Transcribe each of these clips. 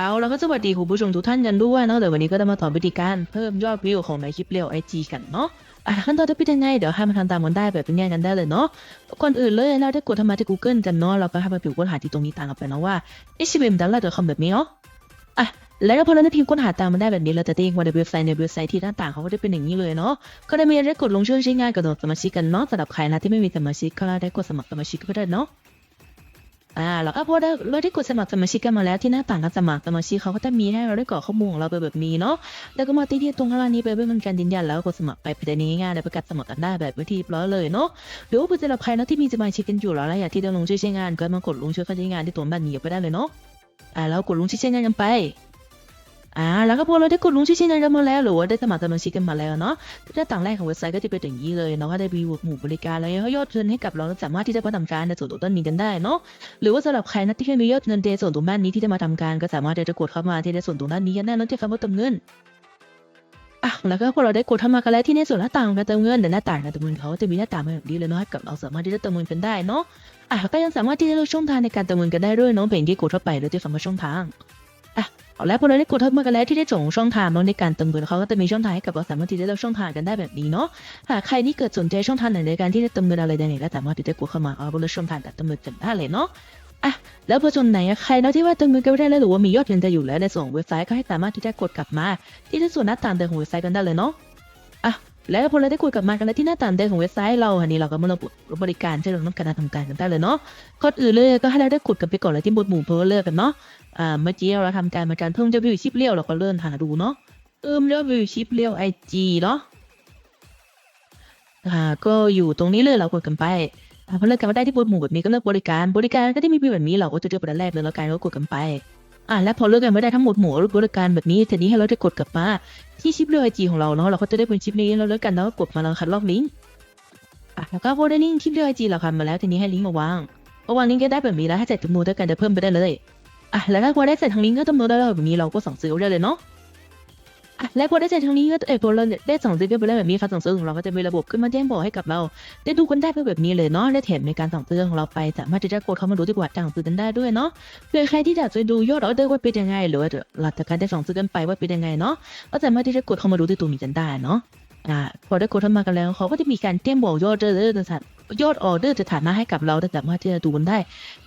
เอาแล้วก็สวัสดีคุณผู้ชมทุกท่านกันด้วยเนาะเดี๋ยววันนี้ก็จะมาสอนวิธีการเพิ่มยอดวิวของในคลิปเรียวไอจีกันเนาะอะขั้นตอนจะเป็นยังไงเดี๋ยวให้มาทำตามกันได้แบบเป็นง่ายกันได้เลยเนาะก่อนอื่นเลยเราได้กดทำมาที่ Google กันเนาะเราก็ให้มาพิมพ์ค้นหาที่ตรงนี้ตามกันไปเนาะว่า h b m d a l l a c o m แบบนี้เนาะอะแล้วพอเราได้พิมพ์ค้นหาตามมันได้แบบนี้เราจะเด้งมาในเว็บไซต์ในเว็บไซต์ที่หน้าต่างเขาก็จะเป็นอย่างนี้เลยเนาะก็ได้มีได้กดลงชื่อใช้งานกับสมาชิกกันเนาะสำหรับใครนะที่ไม่มีสมาชิกก็ได้กดสมัครสมาชิกก็ได้เนาะ อ่าแล้วก็พอได้เราได้กดสมัครสมาชิกกันมาแล้วที่หน้าต่างการสมัครสมาชิกเขาก็จะมีให้เราได้กรอกข้อมูลของเราไปแบบนี้เนาะแล้วก็มาที่ที่ตรงข้างล่างนี้ไปเพื่อเป็นการยืนยันแล้วกดสมัครไปประเด็นนี้ง่ายๆแล้วประกาศสมัครกันได้แบบวิธีร้อยเลยเนาะหรือว่าเพื่อสำหรับใครนะที่มีสมาชิกกันอยู่แล้วอยากที่จะลงชื่อใช้งานก็มากดลงชื่อเข้าใช้งานที่ตัวบ้านนี้ไปได้เลยเนาะอ่าแล้วกดลงชื่อใช้งานกันไป อ่าแล้วก็พอเราได้กดลงชื่อใช้งานกันมาแล้วหรือว่าได้สมัครสมาชิกกันมาแล้วเนาะหน้าต่างแรกของเว็บไซต์ก็จะเป็นอย่างนี้เลยเนาะก็ได้รีวิวหมู่บริการแล้วก็ยอดเงินให้กับเราสามารถที่จะมาทำการในส่วนตัวต้นนี้กันได้เนาะหรือว่าสำหรับใครนะที่เคยมียอดเงินเดส่วนตรงด้านนี้ที่จะมาทำการก็สามารถที่จะกดเข้ามาที่ในส่วนตรงด้านนี้กันได้แล้วที่คำว่าเติมเงินอะแล้วก็พอเราได้กดเข้ามากันแล้วที่ในส่วนหน้าต่างการเติมเงินเดี๋ยวหน้าต่างการเติมเงินเขาจะมีหน้าต่างแบบนี้เลยเนาะให้กับเราสามารถที่จะเติมเงินกันได้เนาะอะก็ยังสามารถที่จะเลือกช่องทางในการเติมเงินกันได้ด้วยเนาะเป็นที่กดเข้าไปโดยที่คำว่าช่องทางอะ เอาแล้วพอเราได้กดเข้ามาแล้วที่ได้ส่งช่องทางเนในการเติมเงินเขาก็จะมีช่องทางให้กับเราสามารถที่จะเลือกช่องทางกันได้แบบนี้เนาะหากใครนี่เกิดสนใจช่องทางไหนในการที่จะเติมเงินอะไรใดๆก็สามารถที่จะกดเข้ามาเอาเลือกช่องทางการเติมเงินกันได้เลยเนาะอะแล้วพอจนไหนใครเนาะที่ว่าเติมเงินก็ได้แล้วหรือว่ามียอดเงินจะอยู่แล้วในส่วนของเว็บไซต์ก็ให้สามารถที่จะกดกลับมา ที่ในส่วนหน้าต่างเดิมของเว็บไซต์กันได้เลยเนาะอะ แล้วพอเราได้กดกลับมากันแล้วที่หน้าต่างเดิมของเว็บไซต์เราอันนี้เราก็มาระบุบริการที่เราต้องการทำการกันได้เลยเนาะก่อนอื่นเลยก็ให้เราได้กดกันไปก่อนเลยที่บนหมู่เพื่อเลือกกันเนาะอ่าเมื่อกี้เราทำการมาการเพิ่มเจ้าวิวชิปเลี้ยวเราก็เลื่อนหาดูเนาะเพิ่มเจ้าวิวชิปเลี้ยวไอจีเนาะอ่าก็อยู่ตรงนี้เลยเรากดกันไปอ่าพอเลือกกันมาได้ที่บนหมู่แบบนี้ก็เลือกบริการบริการก็ได้มีแบบนี้เราก็จะเลือกประเด็นแรกเลยแล้วกันก็กดกันไป อะแล้วพอเลือกกันไม่ได้ทั้งหมดหมู่รูปบริการแบบนี้ทีนี้ให้เราได้กดกลับมาที่ชิปเลือกไอจีของเราเนาะเราก็จะได้เป็นชิปนี้เราเลือกกันแล้วก็กดมาแล้วคัดลอกลิงก์อะแล้วก็พอได้ลิงก์ชิปเลือกไอจีเราคันมาแล้วทีนี้ให้ลิงก์มาวางพอวางลิงก์ก็ได้แบบนี้แล้วให้ใส่จำนวนด้วยกันจะเพิ่มไปได้เลยอะแล้วถ้าพอได้ใส่ทางลิงก์ก็จำนวนได้แบบนี้เราก็สั่งซื้อได้เลยเนาะ อะและพอได้ใจทางนี้ก็เออพอเราได้สั่งซื้อไปแล้วแบบนี้ครับสั่งซื้อของเราก็จะมีระบบขึ้นมาแจ้งบอกให้กับเรา ได้ดูกันได้เพื่อแบบนี้เลยเนาะและแถมในการสั่งซื้อของเราไปสามารถที่จะกดเข้ามาดูดีกว่าสั่งซื้อกันได้ด้วยเนาะเพื่อใครที่อยากจะดูยอดออเดอร์ว่าเป็นยังไง หรือว่าหลักจากการได้สั่งซื้อกันไปว่าเป็นยังไงเนาะก็สามารถที่จะกดเข้ามาดูที่ตรงนี้กันได้เนาะอ่าพอได้กดเข้ามากันแล้วเขาก็จะมีการแจ้งบอกยอดออเดอร์ยอดออเดอร์สถานะให้กับเราแต่สามารถที่จะดูกันได้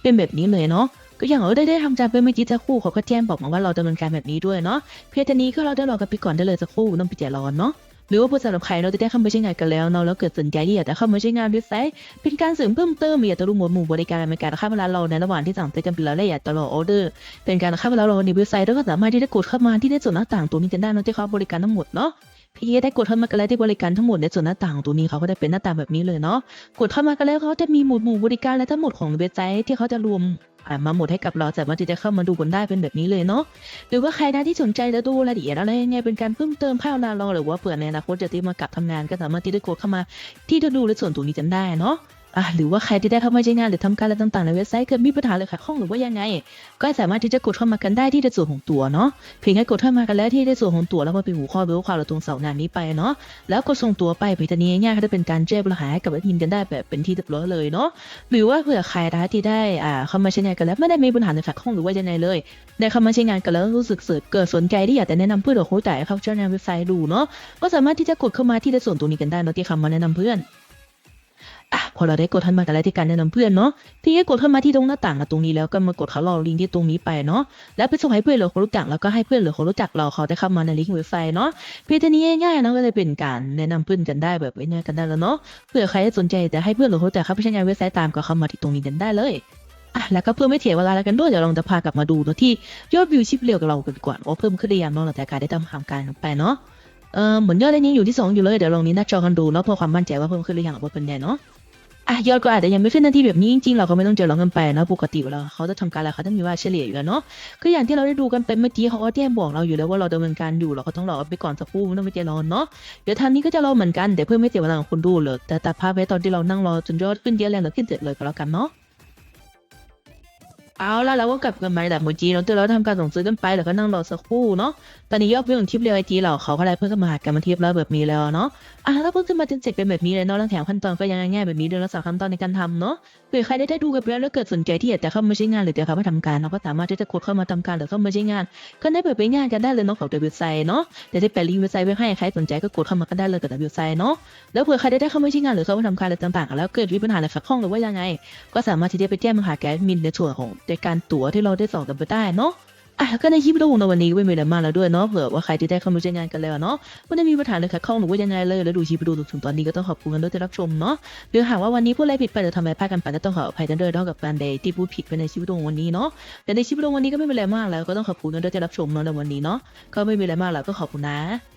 เป็นแบบนี้เลยเนาะ ก็อย่างเราได้ได้ทำการไปเมื่อกี้สักครู่เขาก็แจ้งบอกมาว่าเราดำเนินการแบบนี้ด้วยเนาะเพียงเท่านี้ก็เราได้รอกันไปก่อนได้เลยสักคู่น้องปิเจรอนเนาะหรือว่าผู้สำหรับใครเราจะได้เข้ามาใช้งานกันแล้วเนาะแล้วเกิดสนใจที่อยากจะเข้ามาใช้งานเว็บไซต์เป็นการเสริมเพิ่มเติมอยากจะรู้หมวดหมู่บริการในการเข้ามาร้านเราในระหว่างที่สั่งซื้อกันไปแล้วและอยากจะรอออเดอร์ เป็นการเข้ามาร้านเราในเว็บไซต์แล้วก็สามารถที่จะกดเข้ามาที่ในส่วนหน้าต่างตัวนี้กันได้เนาะที่เขาบริการทั้งหมดเนาะพี่ได้กดเข้ามากันแล้วที่บริการทั้งหมดในส่วนหน้าต่างตัวนี้เขาก็จะเป็นหน้าต่างแบบนี้เลยเนาะกดเข้ามากันแล้วเขาจะมีหมวดหมู่บริการและทั้งหมดของเว็บไซต์ที่เขาจะรวม มาหมดให้กับเราสามารถที่จะเข้ามาดูกันได้เป็นแบบนี้เลยเนาะหรือว่าใครนะที่สนใจจะดูรายละเอียดอะไรยังไงเป็นการเพิ่มเติมภาพนาลองหรือว่าเผื่อในอนาคตจะตีมากลับทำงานก็สามารถที่จะกดเข้ามาที่จะดูในส่วนตรงนี้กันได้เนาะ อะหรือว่าใครที่ได้เข้ามาใช้งานหรือทำการอะไรต่างๆ ในเว็บไซต์เกิดมีปัญหาหรือขัดข้องหรือว่ายังไง ก็สามารถที่จะกดเข้ามากันได้ที่ในส่วนของตัวเนาะเพียงแค่กดเข้ามากันแล้วที่ในส่วนของตัวแล้วมาเป็นหัวข้อหรือความเราตรงเสาหนานี้ไปเนาะแล้วก็ส่งตัวไปไปตอนนี้ง่ายๆก็จะเป็นการแจ้งปัญหาให้กับแอดมินกันได้แบบเป็นที่เรียบร้อยเลยเนาะหรือว่าเผื่อใครนะที่ได้อ่าเข้ามาใช้งานกันแล้วไม่ได้มีปัญหาในขัดข้องหรือว่ายังไงเลย ได้เข้ามาใช้งานกันแล้วรู้สึกเสิร์ชเกิดสนใจที่อยากจะแนะนำเพื่อนหรือค้ชแต่เข้าใช้งานเว็บไซต์ดูเนาะก็สามารถที่จะกดเข้ามาที่ในส่วนตรงนี้กันได้เนาะที่คำมาแนะนำเพื่อน พอเราได้กดทันมากันแล้วที่การแนะนำเพื่อนเนาะพี่ก็กดเข้ามาที่ตรงหน้าต่างตรงนี้แล้วก็มากดเขาลองลิงก์ที่ตรงนี้ไปเนาะแล้วไปส่งให้เพื่อนหรือคนรู้จักแล้วก็ให้เพื่อนหรือคนรู้จักเราเขาได้เข้ามาในลิงก์เว็บไซต์เนาะเพียงเท่านี้ง่ายๆนะก็เลยเป็นการแนะนำเพื่อนกันได้แบบง่ายๆกันได้แล้วเนาะเผื่อใครสนใจจะให้เพื่อนหรือคนรู้จักเข้าไปใช้งานเว็บไซต์ตามก็เข้ามาที่ตรงนี้กันได้เลยอะแล้วก็เพื่อไม่เสียเวลาแล้วกันด้วยเดี๋ยวเราจะพากลับมาดูเนาะที่ยอดวิวชิปเร็วกับเรากันก่อนว่าเพิ่มขึ้นหรือยังเนาะหลังจากการได้ทำทำการไปเนาะเออเหมือนยอดนี้อยู่ที่สองอยู่เลย เดี๋ยวลองนี้หน้าจอกันดูเนาะเพื่อความมั่นใจว่าเพิ่มขึ้นหรือยังหรือว่าเป็นแน่เนาะ อะยอดก็อาจจะยังไม่ขึ้นทันทีแบบนี้จริงๆเราก็ไม่ต้องเจอร้องกันไปนะปกติเวลาเขาจะทำการอะไรเขาต้องมีว่าเฉลี่ยอยู่แล้วเนาะคืออย่างที่เราได้ดูกันไปเมื่อกี้เขาก็แจ้งบอกเราอยู่แล้วว่าเราดำเนินการอยู่เราก็ต้องรอไปก่อนสักครู่ไม่ต้องไปเจอร้อนเนาะเดี๋ยวทางนี้ก็จะรอเหมือนกันแต่เพื่อไม่เสียเวลาของคนดูเลยแต่ตัดภาพไว้ตอนที่เรานั่งรอจนยอดขึ้นเยอะแล้วขึ้นเจ็ดเลยก็แล้วกันเนาะ เอาล่ะเราก็กลับกันมาแบบเมื่อกี้เนาะตัวเราทำการส่งซื้อกันไปแล้วก็นั่งรอสักครู่เนาะตอนนี้ยอดวิวของคลิปเรียวไอจีเราเขาก็ได้เพิ่มมาหากันมาเทียบแล้วแบบนี้แล้วเนาะอะแล้วเพิ่งขึ้นมาจนเสร็จเป็นแบบนี้เลยเนาะแล้วแถมขั้นตอนก็ยังง่ายๆแบบนี้เดือนละสามขั้นตอนในการทำเนาะเผื่อใครได้ได้ดูกันไปแล้วแล้วเกิดสนใจที่อยากจะเข้ามาใช้งานหรือจะเข้ามาทำการเราก็สามารถที่จะกดเข้ามาทำการหรือเข้ามาใช้งาน ก็ได้เปิดไปงานกันได้เลยเนาะของเว็บไซต์เนาะเดี๋ยวจะแปะลิงก์เว็บไซต์ไว้ให้ใครสนใจก็กดเข้ามากันได้เลยกับเว็บไซต์เนาะแล้วเผื่อใครได้ได้เข้ามาใช้งานหรือเข้ามาทำการอะไรต่างๆแล้วเกิดมีปัญหาอะไรขัดข้องหรือว่ายังไง ก็สามารถที่จะไปแจ้งมาหาแกดมินในส่วนของในการตั๋วที่เราได้ส่งกันไปได้เนาะอะก็ในคลิปวิดีโอในวันนี้ไม่มีอะไรมากแล้วด้วยเนาะเผื่อว่าใครที่ได้เข้ามาใช้งานกันแล้วเนาะไม่ได้มีปัญหาอะไรขัดข้องหรือว่ายังไงเลยแล้วดูคลิปวิดีโอถึงตอนนี้ก็ต้องขอบคุณกันด้วยที่รับชมเนาะหรือหากว่าวันนี้พูดอะไรผิดไปหรือทำอะไรพลาดกันไปก็ต้องขออภัยกันด้วยเนาะกับการใดย์ที่พูดผิดไปในคลิปวิดีโอวันนี้เนาะแต่ในคลิปวิดีโอวันนี้ก็ไม่มีอะไรมากแล้วก็ต้องขอบคุณกันด้วยที่รับชมเนาะในวันนี้เนาะก็ไม่มีอะไรมากแล้วก็ขอบคุณนะ